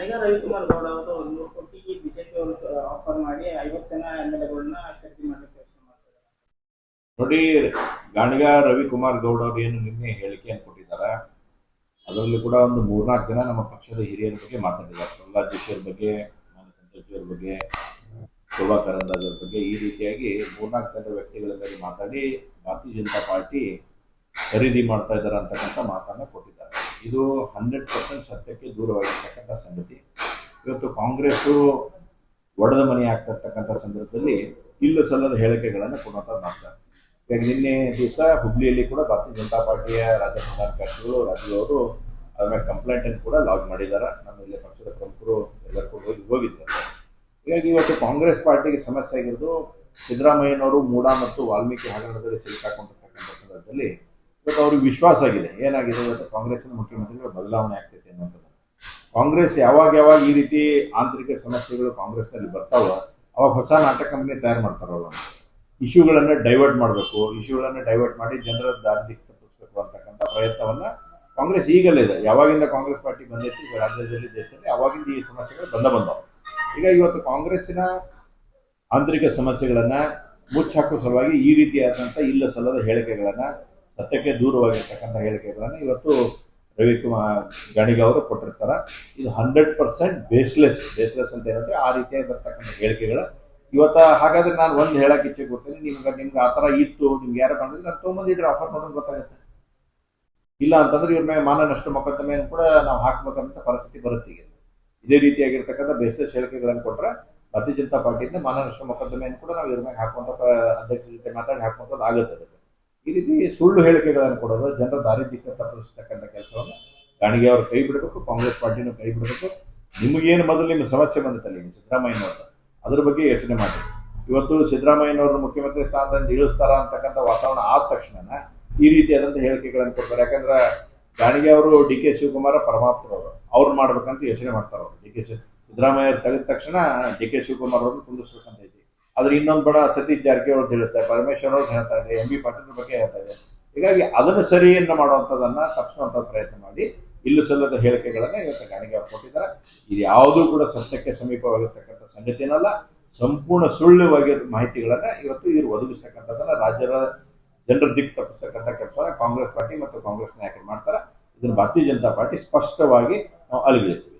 ರವಿಕುಮಾರ್ ಗೌಡ ಅವರು ಒಂದು ಕೋಟಿ ಬಿಜೆಪಿ ಅವರು ಆಫರ್ ಮಾಡಿ ಐವತ್ತು ಜನ ಎಂ ಎಲ್ ಎಗಳನ್ನ ಖರೀದಿ ಮಾಡಲಿಕ್ಕೆ ಮಾಡ್ತಾರೆ ನೋಡಿ, ಗಾಣಿಗ ರವಿಕುಮಾರ್ ಗೌಡ ಅವರು ಏನು ನಿನ್ನೆ ಹೇಳಿಕೆಯನ್ನು ಕೊಟ್ಟಿದ್ದಾರೆ. ಅದರಲ್ಲಿ ಕೂಡ ಒಂದು ಮೂರ್ನಾಲ್ಕು ಜನ ನಮ್ಮ ಪಕ್ಷದ ಹಿರಿಯರ ಬಗ್ಗೆ ಮಾತಾಡಿದ್ದಾರೆ. ಪ್ರಹ್ಲಾದ್ ಜೋಶಿ ಅವ್ರ ಬಗ್ಗೆ ನಾನು ಬಗ್ಗೆ ಶೋಭಾ ಕರಂದಾಜ್ ಅವ್ರ ಬಗ್ಗೆ ಈ ರೀತಿಯಾಗಿ ಮೂರ್ನಾಲ್ಕು ಜನ ವ್ಯಕ್ತಿಗಳ ಮೇಲೆ ಮಾತಾಡಿ, ಭಾರತೀಯ ಜನತಾ ಪಾರ್ಟಿ ಖರೀದಿ ಮಾಡ್ತಾ ಇದ್ದಾರೆ ಅಂತಕ್ಕಂಥ ಮಾತನ್ನ ಕೊಟ್ಟಿದ್ದಾರೆ. ಇದು ಹಂಡ್ರೆಡ್ ಪರ್ಸೆಂಟ್ ಸತ್ಯಕ್ಕೆ ದೂರವಾಗಿರ್ತಕ್ಕಂಥ ಸಂಗತಿ. ಇವತ್ತು ಕಾಂಗ್ರೆಸ್ಸು ಒಡೆದ ಮನೆ ಆಗ್ತಿರ್ತಕ್ಕಂಥ ಸಂದರ್ಭದಲ್ಲಿ ಇಲ್ಲ ಸಲ್ಲದ ಹೇಳಿಕೆಗಳನ್ನು ಕೊಡುವಂಥ ಮಾಡ್ತಾರೆ. ಈಗ ನಿನ್ನೆ ದಿವಸ ಹುಬ್ಳಿಯಲ್ಲಿ ಕೂಡ ಭಾರತೀಯ ಜನತಾ ಪಾರ್ಟಿಯ ರಾಜ್ಯ ಪ್ರಧಾನ ಕಾರ್ಯದರ್ಶಿಗಳು ರಾಜು ಅವರು ಅದ್ರ ಮೇಲೆ ಕಂಪ್ಲೇಂಟ್ ಅನ್ನು ಕೂಡ ಲಾಗ್ ಮಾಡಿದ್ದಾರೆ. ನಮ್ಮ ಇಲ್ಲಿ ಪಕ್ಷದ ಪ್ರಮುಖರು ಎಲ್ಲರೂ ಕೂಡ ಹೋಗಿ ಹೋಗಿದ್ದಾರೆ. ಹೀಗಾಗಿ ಇವತ್ತು ಕಾಂಗ್ರೆಸ್ ಪಾರ್ಟಿಗೆ ಸಮಸ್ಯೆ ಆಗಿರೋದು ಸಿದ್ದರಾಮಯ್ಯನವರು ಮೂಡ ಮತ್ತು ವಾಲ್ಮೀಕಿ ಹಗರಣದಲ್ಲಿ ಸಿಲುಕಾಕೊಂಡಿರ್ತಕ್ಕಂಥ ಸಂದರ್ಭದಲ್ಲಿ ಇವತ್ತು ಅವ್ರಿಗೆ ವಿಶ್ವಾಸ ಆಗಿದೆ. ಏನಾಗಿದೆ ಇವತ್ತು ಕಾಂಗ್ರೆಸ್ನ ಮುಖ್ಯಮಂತ್ರಿಗಳು ಬದಲಾವಣೆ ಆಗ್ತೈತೆ ಅನ್ನೋಂಥದ್ದು ಕಾಂಗ್ರೆಸ್ ಯಾವಾಗ ಯಾವಾಗ ಈ ರೀತಿ ಆಂತರಿಕ ಸಮಸ್ಯೆಗಳು ಕಾಂಗ್ರೆಸ್ನಲ್ಲಿ ಬರ್ತಾವ, ಅವಾಗ ಹೊಸ ನಾಟಕ ತಯಾರು ಮಾಡ್ತಾರೆ ಅವರು. ಇಶ್ಯೂಗಳನ್ನು ಡೈವರ್ಟ್ ಮಾಡಬೇಕು, ಇಶ್ಯೂಗಳನ್ನು ಡೈವರ್ಟ್ ಮಾಡಿ ಜನರ ದಾರಿ ತಪ್ಪಿಸ್ಬೇಕು ಅಂತಕ್ಕಂಥ ಪ್ರಯತ್ನವನ್ನ ಕಾಂಗ್ರೆಸ್ ಈಗಲೇ ಇದೆ. ಯಾವಾಗಿಂದ ಕಾಂಗ್ರೆಸ್ ಪಾರ್ಟಿ ಬಂದೈತಿ ರಾಜ್ಯದಲ್ಲಿ, ದೇಶದಲ್ಲಿ ಅವಾಗಿಂದ ಈ ಸಮಸ್ಯೆಗಳು ಬಂದ ಬಂದವು. ಈಗ ಇವತ್ತು ಕಾಂಗ್ರೆಸ್ಸಿನ ಆಂತರಿಕ ಸಮಸ್ಯೆಗಳನ್ನ ಮುಚ್ಚಾಕೋ ಸಲುವಾಗಿ ಈ ರೀತಿಯಾದಂಥ ಇಲ್ಲ ಸಲ್ಲದ ಹೇಳಿಕೆಗಳನ್ನ ಸತ್ಯಕ್ಕೆ ದೂರವಾಗಿರ್ತಕ್ಕಂಥ ಹೇಳಿಕೆಗಳನ್ನು ಇವತ್ತು ರವಿಕುಮಾರ್ ಗಣಿಗ ಅವರು ಕೊಟ್ಟಿರ್ತಾರೆ. ಇದು ಹಂಡ್ರೆಡ್ ಪರ್ಸೆಂಟ್ ಬೇಸ್ಲೆಸ್ ಬೇಸ್ಲೆಸ್ ಅಂತ ಏನಂದ್ರೆ ಆ ರೀತಿಯಾಗಿ ಬರ್ತಕ್ಕಂಥ ಹೇಳಿಕೆಗಳು. ಇವತ್ತು ಹಾಗಾದ್ರೆ ನಾನು ಒಂದು ಹೇಳಕ್ಕೆ ಇಚ್ಛೆ ಕೊಡ್ತೀನಿ. ನಿಮ್ಗೆ ನಿಮ್ಗೆ ಆ ಥರ ಇತ್ತು, ನಿಮ್ಗೆ ಯಾರು ಬಂದ್ರೆ ನಾನು ತೊಗೊಂಬಂದಿದ್ರೆ ಆಫರ್ ಮಾಡೋದು ಗೊತ್ತಾಗುತ್ತೆ. ಇಲ್ಲ ಅಂತಂದ್ರೆ ಇವ್ರ ಮೇಲೆ ಮಾನ ಮೊಕದ್ದಮೆಯನ್ನು ಕೂಡ ನಾವು ಹಾಕ್ಬೇಕಂತ ಪರಿಸ್ಥಿತಿ ಬರುತ್ತೆ ಈಗ. ಇದೇ ರೀತಿಯಾಗಿರ್ತಕ್ಕಂಥ ಬೇಸ್ಲೆಸ್ ಹೇಳಿಕೆಗಳನ್ನು ಕೊಟ್ಟರೆ ಭಾರತೀಯ ಜನತಾ ಪಾರ್ಟಿಯಿಂದ ಮಾನ ನಷ್ಟ ಮೊಕದ್ದಮೆಯನ್ನು ಕೂಡ ನಾವು ಇವ್ರ ಮೇಲೆ ಹಾಕುವಂಥ ಅಧ್ಯಕ್ಷರ ಜೊತೆ ಮಾತಾಡಿ ಹಾಕುವಂಥದ್ದು ಆಗುತ್ತೆ ಈ ರೀತಿ ಸುಳ್ಳು ಹೇಳಿಕೆಗಳನ್ನು ಕೊಡೋದು, ಜನರ ದಾರಿ ದಿಕ್ಕ ತಪ್ಪಿಸ್ತಕ್ಕಂಥ ಕೆಲಸವನ್ನು ಗಾಣಿಗೆ ಅವರು ಕೈ ಬಿಡಬೇಕು, ಕಾಂಗ್ರೆಸ್ ಪಾರ್ಟಿನೂ ಕೈ ಬಿಡಬೇಕು. ನಿಮಗೇನು ಮೊದಲು ನಿಮ್ಮ ಸಮಸ್ಯೆ ಬಂದಿತ್ತಲ್ಲ ಈಗ ಸಿದ್ದರಾಮಯ್ಯನವ್ರದ್ದು? ಅದ್ರ ಬಗ್ಗೆ ಯೋಚನೆ ಮಾಡಿ. ಇವತ್ತು ಸಿದ್ದರಾಮಯ್ಯನವ್ರನ್ನ ಮುಖ್ಯಮಂತ್ರಿ ಸ್ಥಾನದಿಂದ ಇಳಿಸ್ತಾರ ಅಂತಕ್ಕಂಥ ವಾತಾವರಣ ಆದ ತಕ್ಷಣ ಈ ರೀತಿಯಾದಂಥ ಹೇಳಿಕೆಗಳನ್ನು ಕೊಡ್ತಾರೆ. ಯಾಕಂದ್ರೆ ಗಾಣಿಗೆ ಅವರು ಡಿ ಕೆ ಶಿವಕುಮಾರ ಪರಮಾತ್ಮರವರು ಅವ್ರು ಮಾಡ್ಬೇಕಂತ ಯೋಚನೆ ಮಾಡ್ತಾರೆ ಅವರು. ಡಿ ಕೆ ಸಿದ್ದರಾಮಯ್ಯ ತೆಗೆದ ತಕ್ಷಣ ಡಿ ಕೆ ಶಿವಕುಮಾರ್ ಅವ್ರನ್ನ ಕುಂದಿಸ್ಬೇಕಂತ ಐತಿ. ಆದ್ರೆ ಇನ್ನೊಂದು ಬಡ ಸತೀಶ್ ಜಾರಕಿಹೊಳಿ ಅವ್ರು ಹೇಳುತ್ತೆ, ಪರಮೇಶ್ವರ್ ಅವ್ರು ಹೇಳ್ತಾ ಇದೆ ಎಂ ಬಿ ಪಾಟೀಲ್ ಬಗ್ಗೆ ಹೇಳ್ತಾ ಇದೆ ಹೀಗಾಗಿ ಅದನ್ನು ಸರಿಯನ್ನ ಮಾಡುವಂಥದ್ದನ್ನ ತಪ್ಪಿಸುವಂಥ ಪ್ರಯತ್ನ ಮಾಡಿ. ಇಲ್ಲಿ ಸಲ್ಲದ ಹೇಳಿಕೆಗಳನ್ನ ಇವತ್ತು ಕಾಣಿಕೆ ಕೊಟ್ಟಿದ್ದಾರೆ ಇದು ಯಾವುದೂ ಕೂಡ ಸತ್ಯಕ್ಕೆ ಸಮೀಪವಾಗಿರ್ತಕ್ಕಂಥ ಸಂಗತಿನಲ್ಲ ಸಂಪೂರ್ಣ ಸುಳ್ಳುವಾಗಿ ಮಾಹಿತಿಗಳನ್ನ ಇವತ್ತು ಇವರು ಒದಗಿಸ್ತಕ್ಕಂಥದ್ದನ್ನು ರಾಜ್ಯದ ಜನರ ದಿಕ್ಕು ತಪ್ಪಿಸ್ತಕ್ಕಂಥ ಕೆಲಸ ಕಾಂಗ್ರೆಸ್ ಪಾರ್ಟಿ ಮತ್ತು ಕಾಂಗ್ರೆಸ್ ನಾಯಕರು ಮಾಡ್ತಾರೆ. ಇದನ್ನು ಭಾರತೀಯ ಜನತಾ ಪಾರ್ಟಿ ಸ್ಪಷ್ಟವಾಗಿ ನಾವು ಅಲಗಿಳಿತೀವಿ